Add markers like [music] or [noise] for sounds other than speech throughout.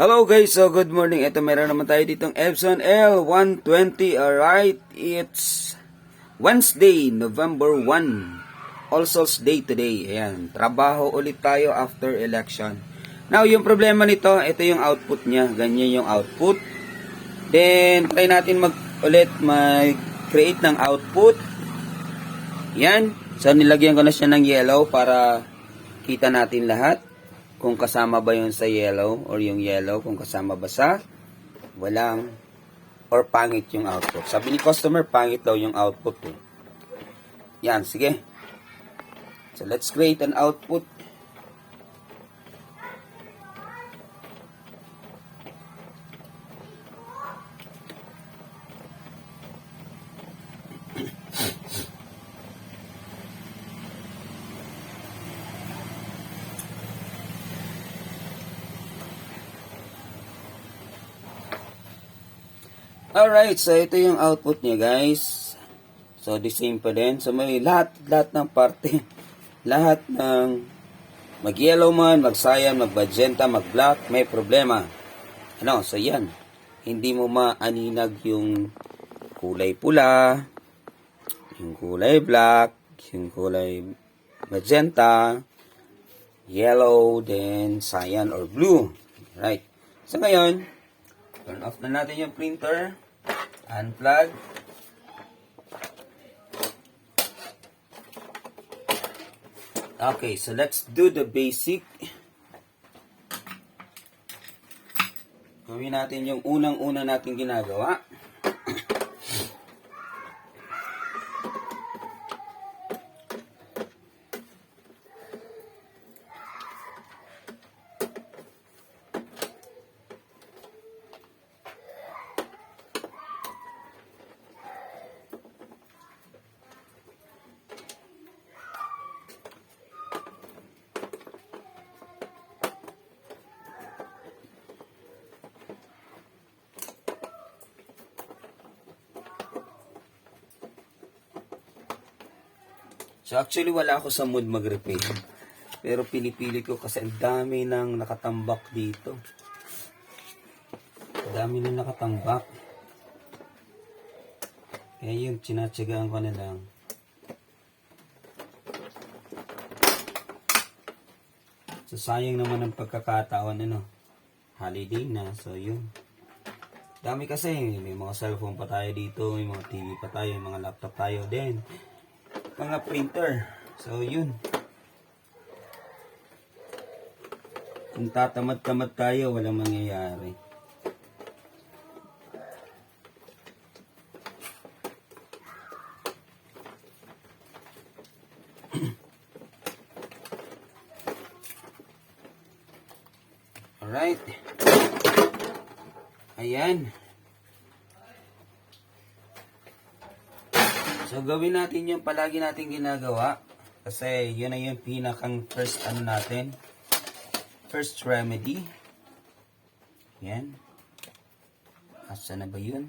Hello guys, so good morning. Ito meron naman tayo ditong Epson L120. Alright, it's Wednesday, November 1. All Souls Day today. Ayan, trabaho ulit tayo after election. Now, yung problema nito, ito yung output niya. Ganyan yung output. Then, try natin mag ulit mag-create ng output. Yan. So, nilagyan ko na siya ng yellow para kita natin lahat kung kasama ba yun sa yellow or yung yellow kung kasama ba sa walang or pangit yung output. Sabi ni customer, pangit daw yung output eh. Yan, sige. So, let's create an output. Alright, so ito yung output niya guys. So the same pa din. So may lahat, lahat ng parte. [laughs] lahat ng mag yellow man, mag cyan, mag magenta, mag black, may problema. Ano, so yan. Hindi mo maaninag yung kulay pula, yung kulay black, yung kulay magenta, yellow, then cyan or blue. Right. So ngayon, Turn off na natin yung printer. Unplug. Okay, so let's do the basic. Gawin natin yung unang-una natin ginagawa. So actually wala ako sa mood mag-repair. Pero pinipili ko kasi ang dami nang nakatambak dito. Ang dami nang nakatambak. Kaya yun, sinatsagaan ko na lang. So sayang naman ang pagkakataon ano. Holiday na, so yun. Dami kasi, may mga cellphone pa tayo dito, may mga TV pa tayo, may mga laptop tayo din mga printer. So, yun. Kung tatamad-tamad tayo, walang mangyayari. [clears throat] Alright. Ayan. Gawin natin yung palagi natin ginagawa. Kasi, yun na yung pinakang first ano natin. First remedy. Yan. Asa na ba yun?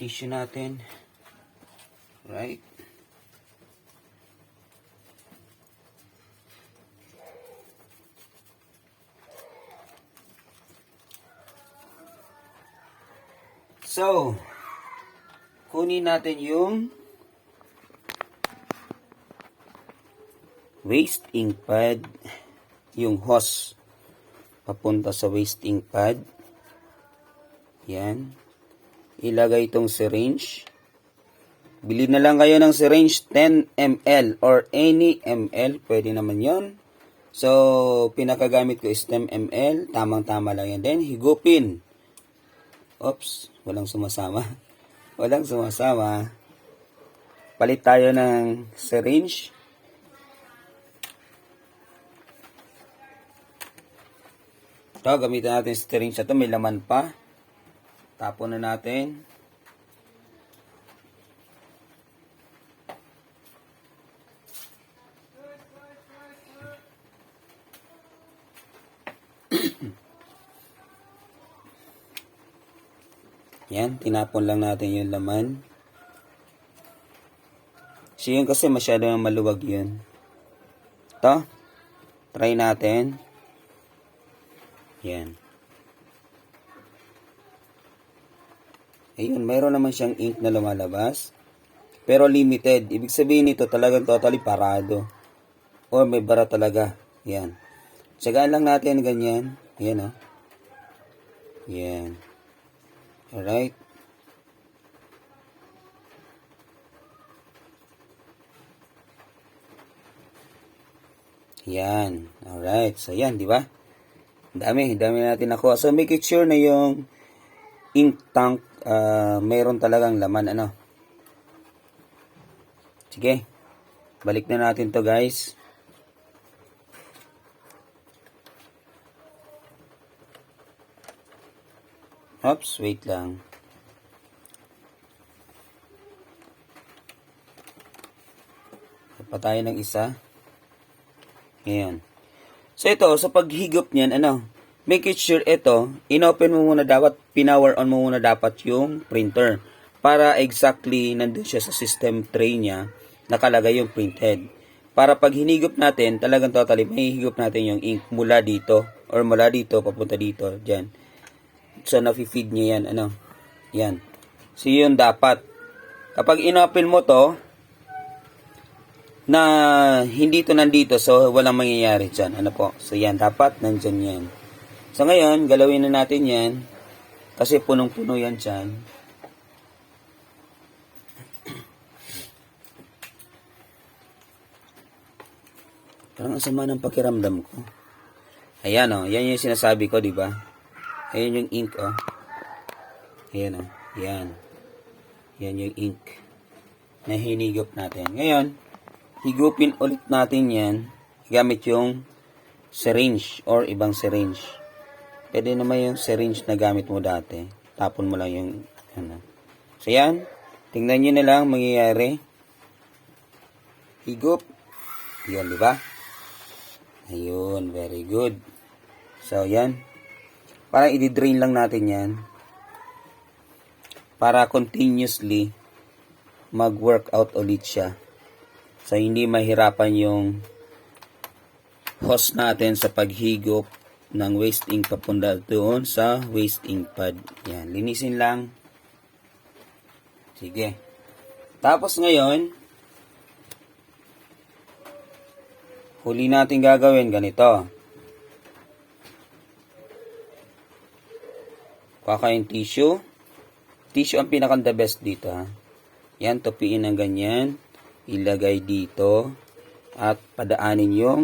Tissue natin. Right. So, kunin natin yung waste ink pad, yung hose papunta sa waste ink pad. Yan. Ilagay itong syringe. Bili na lang kayo ng syringe 10 ml or any ml. Pwede naman yon. So, pinakagamit ko is 10 ml. Tamang-tama lang yan. Then, higupin. Oops, walang sumasama. [laughs] Walang sumasama. Palit tayo ng syringe. Ito, gamitin natin yung syringe na ito. May laman pa. Tapon na natin. Yan, tinapon lang natin yung laman. So yun kasi masyado na maluwag yun. Ito. Try natin. Yan. Ayun, mayroon naman siyang ink na lumalabas. Pero limited. Ibig sabihin nito talagang totally parado. Or may bara talaga. Yan. Tsagaan lang natin ganyan. Yan oh. Yan. Alright. Yan. Alright. So, yan, di ba? Dami, dami natin nakuha. So, make it sure na yung ink tank, ah, mayroon talagang laman, ano. Sige. Balik na natin to guys. Oops, wait lang. Pa tayo ng isa. Ngayon. So ito, sa paghigop niyan, ano, make it sure ito, inopen mo muna dapat, pinower on mo muna dapat yung printer. Para exactly nandun siya sa system tray niya, nakalagay yung printhead. Para pag hinigop natin, talagang totally, mahihigop natin yung ink mula dito, or mula dito, papunta dito, dyan. So, nafi-feed niya yan, ano, yan. So, yun dapat. Kapag inopen mo to, na hindi to nandito so walang mangyayari dyan. Ano po? So yan, dapat nandyan yan. So ngayon, galawin na natin yan kasi punong-puno yan dyan. Parang ang sama ng pakiramdam ko. Ayan o, oh, yan yung sinasabi ko, di ba? Ayan yung ink oh. Ayan oh, yan. Yan yung ink na hinigop natin. Ngayon, higupin ulit natin yan gamit yung syringe or ibang syringe. Pwede naman yung syringe na gamit mo dati. Tapon mo lang yung ano. So yan, tingnan nyo na lang mangyayari. Higup. Yan, di ba? Ayun, very good. So yan. Parang i-drain lang natin yan. Para continuously mag-workout ulit siya. So, hindi mahirapan yung host natin sa paghigop ng waste ink papunta doon sa waste ink pad. Yan, linisin lang. Sige. Tapos ngayon, huli natin gagawin ganito. Yung tissue. Tissue ang pinakang the best dito ha. Yan, tupiin ng ganyan ilagay dito at padaanin yung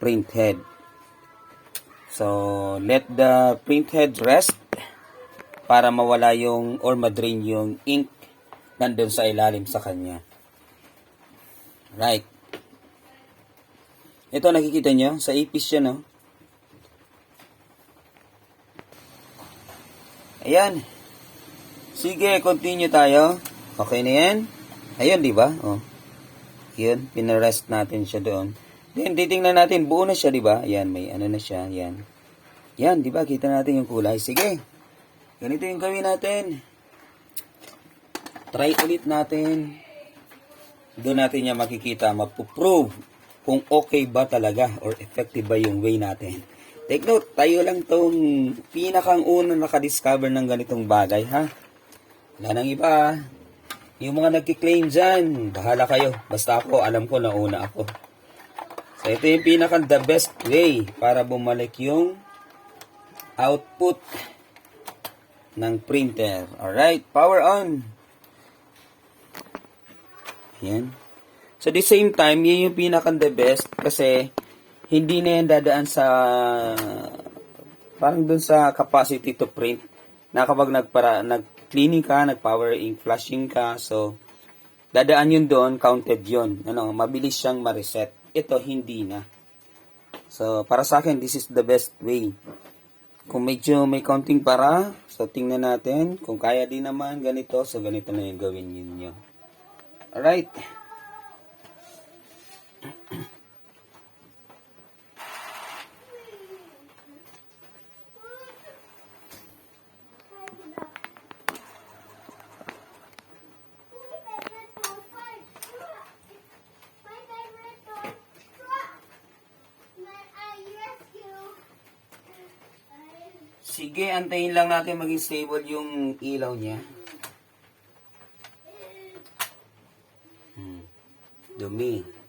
print head. So, let the print head rest para mawala yung or madrain yung ink nandun sa ilalim sa kanya. Right. Ito nakikita nyo, sa ipis siya no. Ayan. Sige, continue tayo. Okay na yan. Ayun, di ba? Oh. Yun, pinarest natin siya doon. Then, titingnan natin, buo na siya, di ba? Ayan, may ano na siya, yan. Yan, di ba? Kita natin yung kulay. Sige. Ganito yung gawin natin. Try ulit natin. Doon natin niya makikita, mapuprove kung okay ba talaga or effective ba yung way natin. Take note, tayo lang tong pinakang unang nakadiscover ng ganitong bagay, ha? Wala nang iba, yung mga nagkiklaim dyan, bahala kayo. Basta ako, alam ko na una ako. So, ito yung pinaka the best way para bumalik yung output ng printer. Alright, power on. Yan. So, the same time, yun yung pinaka the best kasi hindi na yan dadaan sa parang dun sa capacity to print na kapag nagpara, nag cleaning ka, nag-power ink flashing ka, so dadaan yun doon, counted yun. Ano, mabilis siyang ma-reset. Ito, hindi na. So, para sa akin, this is the best way. Kung medyo may counting para, so tingnan natin. Kung kaya din naman ganito, so ganito na yung gawin ninyo. Alright. Sige, antayin lang natin maging stable yung ilaw niya. Hmm. Dumi.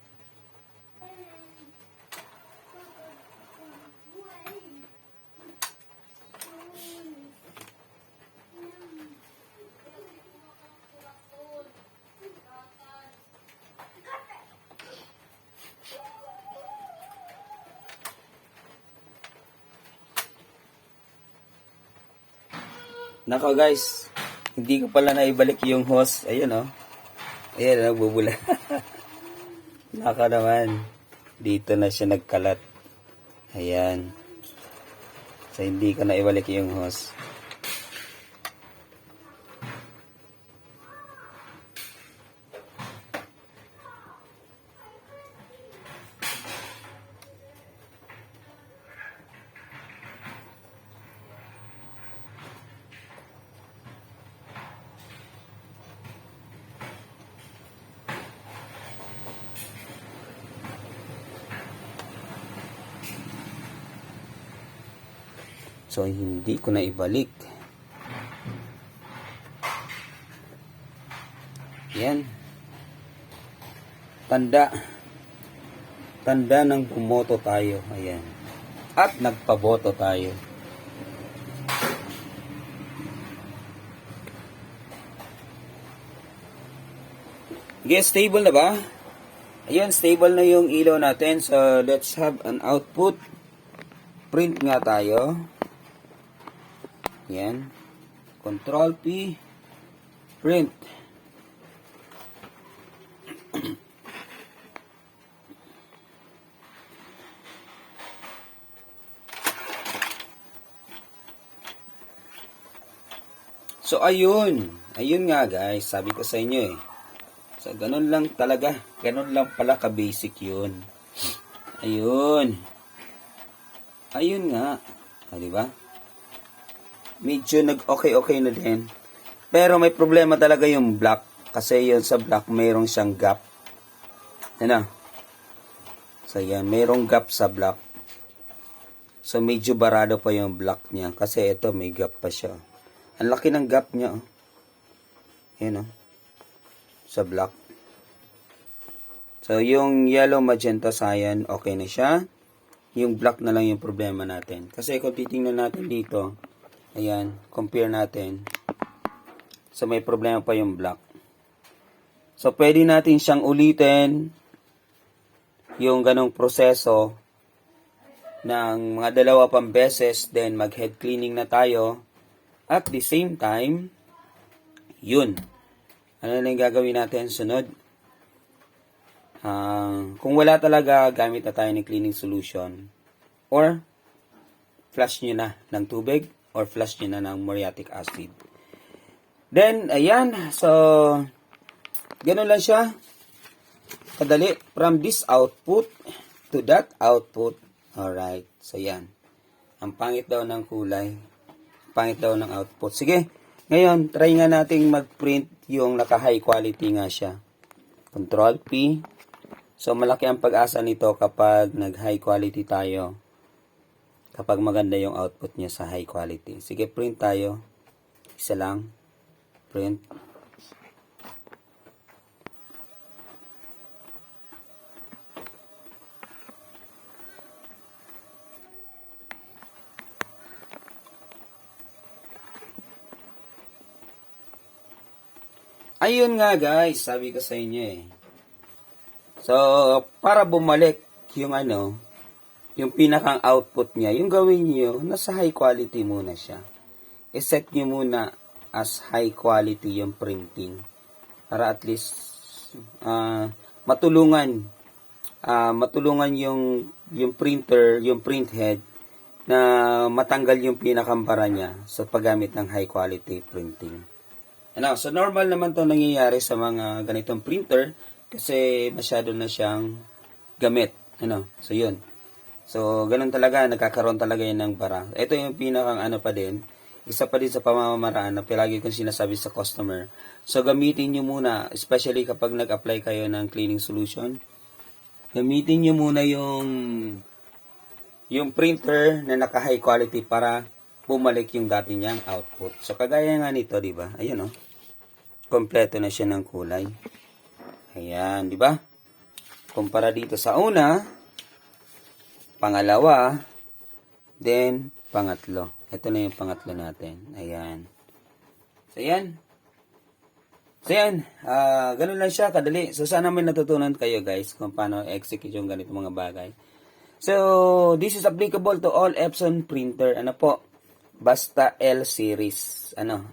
Nako guys, hindi ko pala naibalik yung hose. Ayun oh. Ayan, nagbubula. [laughs] Naka naman. Dito na siya nagkalat. Ayan. So, hindi ko na ibalik yung hose. So, hindi ko na ibalik. Yan. Tanda. Tanda ng bumoto tayo. Ayan. At nagpaboto tayo. Okay, stable na ba? Ayan, stable na yung ilaw natin. So, let's have an output. Print nga tayo. Yan. Control P. Print. [clears throat] So, ayun. Ayun nga guys. Sabi ko sa inyo eh. So, ganun lang talaga. Ganun lang pala ka-basic yun. [clears throat] Ayun. Ayun nga. Ah, di ba? Medyo nag-okay-okay na din. Pero may problema talaga yung block. Kasi yun sa block, mayroong siyang gap. Ano? So, yan. Mayroong gap sa block. So, medyo barado pa yung block niya. Kasi ito, may gap pa siya. Ang laki ng gap niya. Oh. Yan, oh. Sa block. So, yung yellow, magenta, cyan, okay na siya. Yung black na lang yung problema natin. Kasi kung titingnan natin dito, Ayan, compare natin. So, may problema pa yung black. So, pwede natin siyang ulitin yung ganong proseso ng mga dalawa pang beses, then mag-head cleaning na tayo. At the same time, yun. Ano na yung gagawin natin sunod? Ah, kung wala talaga, gamit na tayo ng cleaning solution. Or, flush nyo na ng tubig or flush nyo na ng muriatic acid. Then, ayan. So, ganun lang siya. Kadali. From this output to that output. Alright. So, yan. Ang pangit daw ng kulay. Pangit daw ng output. Sige. Ngayon, try nga nating mag-print yung naka-high quality nga siya. Control P. So, malaki ang pag-asa nito kapag nag-high quality tayo kapag maganda yung output niya sa high quality. Sige, print tayo. Isa lang. Print. Ayun nga guys, sabi ko sa inyo eh. So, para bumalik yung ano, yung pinakang output niya, yung gawin niyo, nasa high quality muna siya. I-set niyo muna as high quality yung printing. Para at least uh, matulungan uh, matulungan yung yung printer, yung print head na matanggal yung pinakambara niya sa paggamit ng high quality printing. Ano, so normal naman 'to nangyayari sa mga ganitong printer kasi masyado na siyang gamit. Ano, so yun. So, ganun talaga, nagkakaroon talaga yan ng bara. Ito yung pinakang ano pa din, isa pa din sa pamamaraan na palagi kong sinasabi sa customer. So, gamitin nyo muna, especially kapag nag-apply kayo ng cleaning solution, gamitin nyo muna yung yung printer na naka high quality para bumalik yung dati niyang output. So, kagaya nga nito, di ba? Ayan, oh. Kompleto na siya ng kulay. Ayan, di ba? Kumpara dito sa una, pangalawa, then, pangatlo. Ito na yung pangatlo natin. Ayan. So, ayan. So, yan. Ah, ganun lang siya, kadali. So, sana may natutunan kayo, guys, kung paano execute yung ganito mga bagay. So, this is applicable to all Epson printer. Ano po? Basta L series. Ano?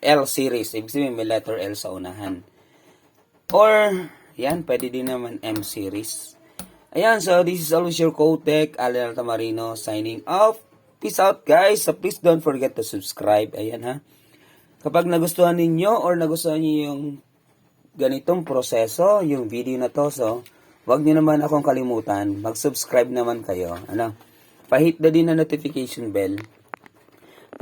L series. Ibig sabihin, may letter L sa unahan. Or, yan, pwede din naman M series. Ayan, so this is always your Cotec, Alan Altamarino, signing off. Peace out, guys. So, please don't forget to subscribe. Ayan, ha. Kapag nagustuhan ninyo or nagustuhan niyo yung ganitong proseso, yung video na to, so, wag niyo naman akong kalimutan. Mag-subscribe naman kayo. Ano? Pahit na din na notification bell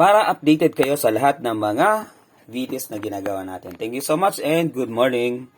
para updated kayo sa lahat ng mga videos na ginagawa natin. Thank you so much and good morning.